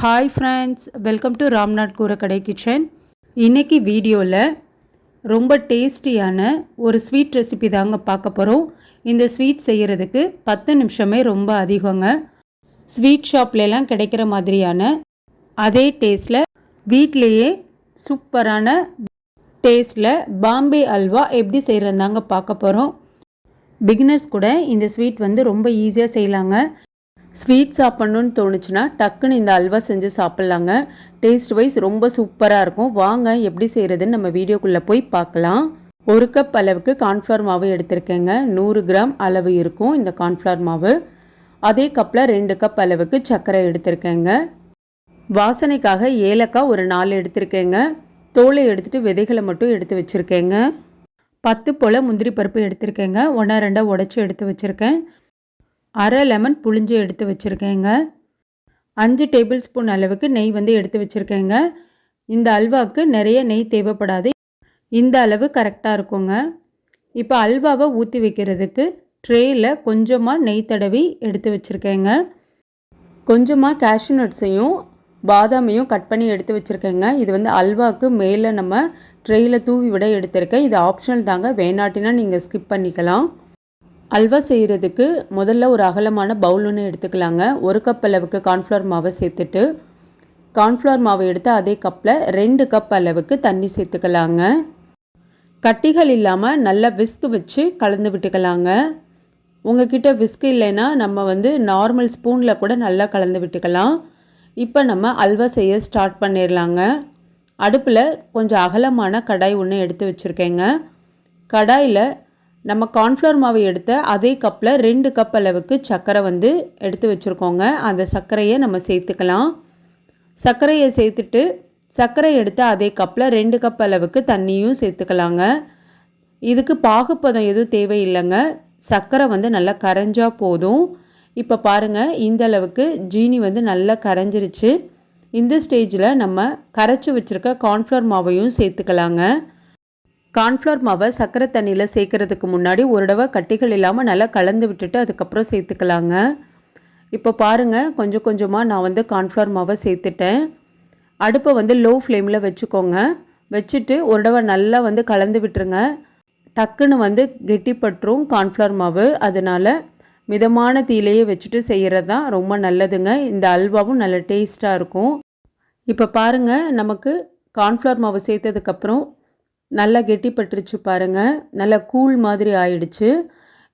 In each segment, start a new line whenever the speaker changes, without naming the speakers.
Hi friends welcome to Ramnath கூரக்கடை kitchen இன்றைக்கி வீடியோவில் ரொம்ப டேஸ்டியான ஒரு ஸ்வீட் ரெசிபி தாங்க பார்க்க போகிறோம் இந்த ஸ்வீட் செய்கிறதுக்கு பத்து நிமிஷமே ரொம்ப அதிகங்க. ஸ்வீட் ஷாப்லலாம் கிடைக்கிற மாதிரியான அதே டேஸ்ட்டில் வீட்லேயே சூப்பரான டேஸ்ட்டில் பாம்பே அல்வா எப்படி செய்கிறதாங்க பார்க்க போகிறோம் பிகினர்ஸ் கூட இந்த ஸ்வீட் வந்து ரொம்ப ஈஸியாக செய்யலாங்க. ஸ்வீட் சாப்பிட்ணுன்னு தோணுச்சுன்னா டக்குன்னு இந்த அல்வா செஞ்சு சாப்பிட்லாங்க. டேஸ்ட் வைஸ் ரொம்ப சூப்பராக இருக்கும். வாங்க எப்படி செய்கிறதுன்னு நம்ம வீடியோக்குள்ளே போய் பார்க்கலாம். ஒரு கப் அளவுக்கு கார்ன்ஃப்ளவர் மாவு எடுத்திருக்கேங்க. நூறு கிராம் அளவு இருக்கும் இந்த கார்ன்ஃப்ளவர் மாவு. அதே கப்பில் ரெண்டு கப் அளவுக்கு சர்க்கரை எடுத்திருக்கேங்க. வாசனைக்காக ஏலக்காய் ஒரு நாலு எடுத்திருக்கேங்க. தோலை எடுத்துகிட்டு விதைகளை மட்டும் எடுத்து வச்சுருக்கேங்க. பத்து போல் முந்திரி பருப்பு எடுத்திருக்கேங்க. ஒன்றா ரெண்டாக உடச்சி எடுத்து வச்சுருக்கேன். அரை லெமன் புளிஞ்சு எடுத்து வச்சுருக்கேங்க. அஞ்சு டேபிள் ஸ்பூன் அளவுக்கு நெய் வந்து எடுத்து வச்சுருக்கேங்க. இந்த அல்வாவுக்கு நிறைய நெய் தேவைப்படாது. இந்த அளவு கரெக்டாக இருக்குங்க. இப்போ அல்வாவை ஊற்றி வைக்கிறதுக்கு ட்ரேயில் கொஞ்சமாக நெய் தடவி எடுத்து வச்சுருக்கேங்க. கொஞ்சமாக கேஷ்யூ நட்ஸையும் பாதாமையும் கட் பண்ணி எடுத்து வச்சுருக்கேங்க. இது வந்து அல்வாவுக்கு மேலே நம்ம ட்ரெயில் தூவி விட எடுத்திருக்கேன். இது ஆப்ஷனல் தாங்க. வேணாட்டினா நீங்கள் ஸ்கிப் பண்ணிக்கலாம். அல்வா செய்கிறதுக்கு முதல்ல ஒரு அகலமான பவுல் ஒன்று எடுத்துக்கலாங்க. ஒரு கப் அளவுக்கு கார்ன்ஃப்ளவர் மாவை சேர்த்துட்டு கார்ன்ஃப்ளவர் மாவை எடுத்து அதே கப்பில் ரெண்டு கப் அளவுக்கு தண்ணி சேர்த்துக்கலாங்க. கட்டிகள் இல்லாமல் நல்லா விஸ்க் வச்சு கலந்து விட்டுக்கலாங்க. உங்ககிட்ட விஸ்க் இல்லைன்னா நம்ம வந்து நார்மல் ஸ்பூனில் கூட நல்லா கலந்து விட்டுக்கலாம். இப்போ நம்ம அல்வா செய்ய ஸ்டார்ட் பண்ணிடலாங்க அடுப்பில் கொஞ்சம் அகலமான கடாய் ஒன்று எடுத்து வச்சுருக்கேங்க. கடாயில் நம்ம கார்ன்ஃப்ளவர் மாவு எடுத்த அதே கப்பில் ரெண்டு கப் அளவுக்கு சர்க்கரை வந்து எடுத்து வச்சுருக்கோங்க. அந்த சர்க்கரையை நம்ம சேர்த்துக்கலாம். சர்க்கரையை சேர்த்துட்டு சர்க்கரை எடுத்த அதே கப்பில் ரெண்டு கப் அளவுக்கு தண்ணியும் சேர்த்துக்கலாங்க. இதுக்கு பாகுப்பதம் எதுவும் தேவையில்லைங்க. சர்க்கரை வந்து நல்லா கரைஞ்சால் போதும். இப்போ பாருங்கள் இந்த அளவுக்கு ஜீனி வந்து நல்லா கரைஞ்சிருச்சு. இந்த ஸ்டேஜில் நம்ம கரைச்சி வச்சுருக்க கார்ன்ஃப்ளவர் மாவையும் சேர்த்துக்கலாங்க. கார்ன்ஃப்ளவர் மாவை சர்க்கரை தண்ணியில் சேர்க்கறதுக்கு முன்னாடி ஒரு தடவை கட்டிகள் இல்லாமல் நல்லா கலந்து விட்டுட்டு அதுக்கப்புறம் சேர்த்துக்கலாங்க. இப்போ பாருங்கள் கொஞ்சம் கொஞ்சமாக நான் வந்து கார்ன்ஃப்ளவர் மாவை சேர்த்துட்டேன். அடுப்பை வந்து லோ ஃப்ளேமில் வச்சுக்கோங்க. வச்சுட்டு ஒரு தடவை நல்லா வந்து கலந்து விட்டுருங்க. டக்குன்னு வந்து கெட்டிப்பட்டுரும் கார்ன்ஃப்ளவர் மாவு. அதனால் மிதமான தீலையே வச்சுட்டு செய்கிறது தான் ரொம்ப நல்லதுங்க. இந்த அல்வாவும் நல்ல டேஸ்ட்டாக இருக்கும். இப்போ பாருங்கள் நமக்கு கார்ன்ஃப்ளவர் மாவு சேர்த்ததுக்கப்புறம் நல்லா கெட்டிப்பட்டுருச்சு பாருங்கள் நல்லா கூழ் மாதிரி ஆயிடுச்சு.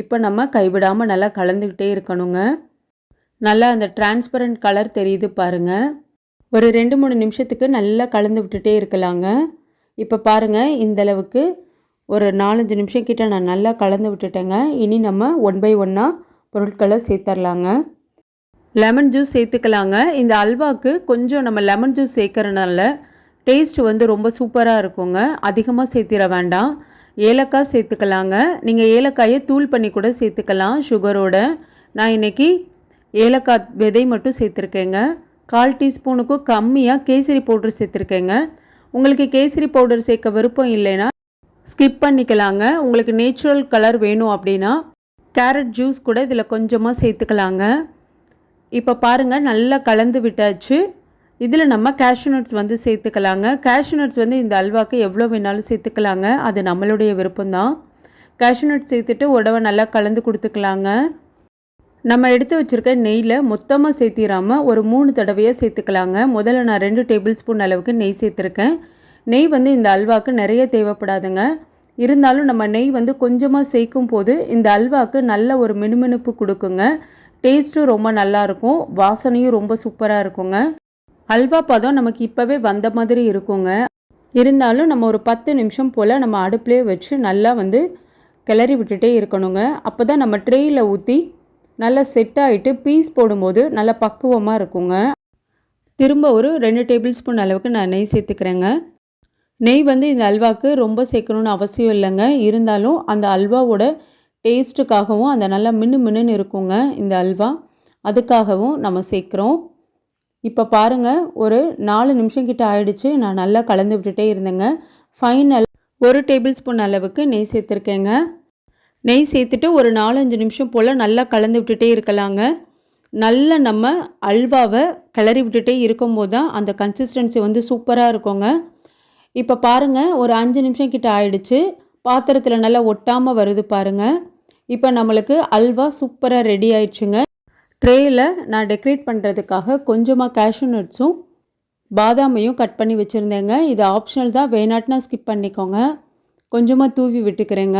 இப்போ நம்ம கைவிடாமல் நல்லா கலந்துக்கிட்டே இருக்கணுங்க. நல்லா அந்த டிரான்ஸ்பரண்ட் கலர் தெரியுது பாருங்கள் ஒரு ரெண்டு மூணு நிமிஷத்துக்கு நல்லா கலந்து விட்டுட்டே இருக்கலாங்க. இப்போ பாருங்கள் இந்தளவுக்கு ஒரு நாலஞ்சு நிமிஷம் கிட்ட நான் நல்லா கலந்து விட்டுட்டேங்க. இனி நம்ம ஒன் பை ஒன்னாக பொருட்களை சேர்த்துர்லாங்க. லெமன் ஜூஸ் சேர்த்துக்கலாங்க. இந்த அல்வாவுக்கு கொஞ்சம் நம்ம லெமன் ஜூஸ் சேர்க்கறனால டேஸ்ட் வந்து ரொம்ப சூப்பராக இருக்குங்க. அதிகமாக சேர்த்திட வேண்டாம். ஏலக்காய் சேர்த்துக்கலாங்க. நீங்கள் ஏலக்காயை தூள் பண்ணி கூட சேர்த்துக்கலாம் சுகரோட. நான் இன்றைக்கி ஏலக்காய் விதை மட்டும் சேர்த்துருக்கேங்க. கால் டீஸ்பூனுக்கும் கம்மியாக கேசரி பவுடர் சேர்த்துருக்கேங்க. உங்களுக்கு கேசரி பவுடர் சேர்க்க விருப்பம் இல்லைன்னா ஸ்கிப் பண்ணிக்கலாங்க. உங்களுக்கு நேச்சுரல் கலர் வேணும் அப்படின்னா கேரட் ஜூஸ் கூட இதில் கொஞ்சமாக சேர்த்துக்கலாங்க. இப்போ பாருங்கள் நல்லா கலந்து விட்டாச்சு. இதில் நம்ம கேஷ்யூ நட்ஸ் வந்து சேர்த்துக்கலாங்க. கேஷ்யூ நட்ஸ் வந்து இந்த அல்வாக்கு எவ்வளோ வேணாலும் சேர்த்துக்கலாங்க. அது நம்மளுடைய விருப்பம்தான். கேஷ்யூ நட்ஸ் சேர்த்துட்டு உடவை நல்லா கலந்து கொடுத்துக்கலாங்க. நம்ம எடுத்து வச்சுருக்க நெய்யில் மொத்தமாக சேர்த்திடாமல் ஒரு மூணு தடவையாக சேர்த்துக்கலாங்க. முதல்ல நான் ரெண்டு டேபிள் ஸ்பூன் அளவுக்கு நெய் சேர்த்துருக்கேன். நெய் வந்து இந்த அல்வாக்கு நிறைய தேவைப்படாதுங்க. இருந்தாலும் நம்ம நெய் வந்து கொஞ்சமாக சேர்க்கும் போது இந்த அல்வாக்கு நல்ல ஒரு மினுமினுப்பு கொடுக்குங்க. டேஸ்ட்டும் ரொம்ப நல்லாயிருக்கும் வாசனையும் ரொம்ப சூப்பராக இருக்குங்க. அல்வா பதம் நமக்கு இப்போவே வந்த மாதிரி இருக்குங்க. இருந்தாலும் நம்ம ஒரு பத்து நிமிஷம் போல் நம்ம அடுப்புலேயே வச்சு நல்லா வந்து கிளறி விட்டுட்டே இருக்கணுங்க. அப்போ தான் நம்ம ட்ரேயில் ஊற்றி நல்லா செட் ஆகிட்டு பீஸ் போடும்போது நல்லா பக்குவமாக இருக்குங்க. திரும்ப ஒரு ரெண்டு டேபிள் ஸ்பூன் அளவுக்கு நான் நெய் சேர்த்துக்கிறேங்க. நெய் வந்து இந்த அல்வாவுக்கு ரொம்ப சேர்க்கணுன்னு அவசியம் இல்லைங்க. இருந்தாலும் அந்த அல்வாவோட டேஸ்ட்டுக்காகவும் அந்த நல்லா மின்னு மின்னுன்னு இருக்குங்க இந்த அல்வா. அதுக்காகவும் நம்ம சேர்க்குறோம். இப்போ பாருங்கள் ஒரு நாலு நிமிஷம் கிட்ட ஆயிடுச்சு. நான் நல்லா கலந்து விட்டுட்டே இருந்தேங்க. ஃபைனல் ஒரு டேபிள் ஸ்பூன் அளவுக்கு நெய் சேர்த்துருக்கேங்க. நெய் சேர்த்துட்டு ஒரு நாலஞ்சு நிமிஷம் போல் நல்லா கலந்து விட்டுட்டே இருக்கலாங்க. நல்லா நம்ம அல்வாவை கிளறி விட்டுட்டே இருக்கும்போது தான் அந்த கன்சிஸ்டன்சி வந்து சூப்பராக இருக்குங்க. இப்போ பாருங்கள் ஒரு அஞ்சு நிமிஷம் கிட்ட ஆயிடுச்சு. பாத்திரத்தில் நல்லா ஒட்டாமல் வருது பாருங்கள் இப்போ நம்மளுக்கு அல்வா சூப்பராக ரெடி ஆயிடுச்சுங்க. ட்ரேயில் நான் டெக்கரேட் பண்ணுறதுக்காக கொஞ்சமாக கேஷ்யூ நட்ஸும் பாதாமையும் கட் பண்ணி வச்சுருந்தேங்க. இது ஆப்ஷனல் தான் வேணாட்னா ஸ்கிப் பண்ணிக்கோங்க. கொஞ்சமாக தூவி விட்டுக்கிறேங்க.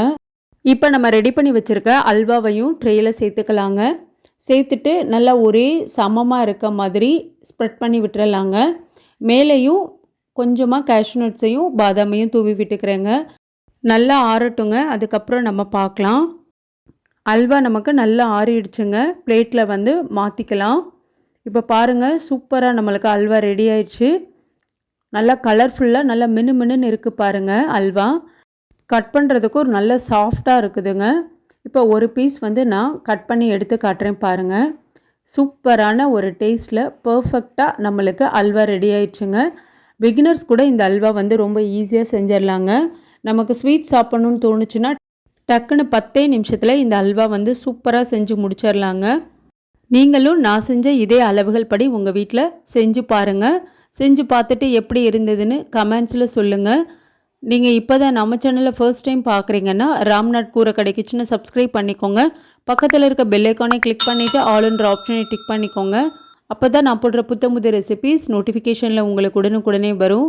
இப்போ நம்ம ரெடி பண்ணி வச்சுருக்க அல்வாவையும் ட்ரேயில் சேர்த்துக்கலாங்க. சேர்த்துட்டு நல்லா ஒரே சமமாக இருக்க மாதிரி ஸ்ப்ரெட் பண்ணி விட்டுறலாங்க. மேலேயும் கொஞ்சமாக கேஷ்யூ நட்ஸையும் பாதாமையும் தூவி விட்டுக்கிறேங்க. நல்லா ஆறட்டுங்க அதுக்கப்புறம் நம்ம பார்க்கலாம். அல்வா நமக்கு நல்லா ஆறிடுச்சுங்க. பிளேட்டில் வந்து மாற்றிக்கலாம் இப்போ பாருங்கள் சூப்பராக நம்மளுக்கு அல்வா ரெடி ஆயிடுச்சு. நல்லா கலர்ஃபுல்லாக நல்லா மினு மினுன்னு இருக்குது பாருங்கள் அல்வா. கட் பண்ணுறதுக்கு ஒரு நல்ல சாஃப்டாக இருக்குதுங்க. இப்போ ஒரு பீஸ் வந்து நான் கட் பண்ணி எடுத்து காட்டுறேன் பாருங்கள் சூப்பரான ஒரு டேஸ்ட்டில் பர்ஃபெக்டாக நம்மளுக்கு அல்வா ரெடி ஆயிடுச்சுங்க. பிகினர்ஸ் கூட இந்த அல்வா வந்து ரொம்ப ஈஸியாக செஞ்சிடலாங்க நமக்கு ஸ்வீட் சாப்பிட்ணுன்னு தோணுச்சுன்னா டக்குன்னு பத்தே நிமிஷத்தில் இந்த அல்வா வந்து சூப்பராக செஞ்சு முடிச்சிடலாங்க நீங்களும் நான் செஞ்ச இதே அளவுகள் படி உங்கள் வீட்டில் செஞ்சு பாருங்கள் செஞ்சு பார்த்துட்டு எப்படி இருந்ததுன்னு கமெண்ட்ஸில் சொல்லுங்கள் நீங்கள் இப்போ தான் நம்ம சேனலில் ஃபர்ஸ்ட் டைம் பார்க்குறீங்கன்னா ராம்நாத் கூரை கடை கிச்சனை சப்ஸ்கிரைப் பண்ணிக்கோங்க. பக்கத்தில் இருக்க பெல்லைக்கானே கிளிக் பண்ணிவிட்டு ஆல்ன்ற ஆப்ஷனை டிக் பண்ணிக்கோங்க. அப்போ தான் நான் போடுற புத்த புது ரெசிபீஸ் நோட்டிஃபிகேஷனில் உங்களுக்கு உடனுக்குடனே வரும்.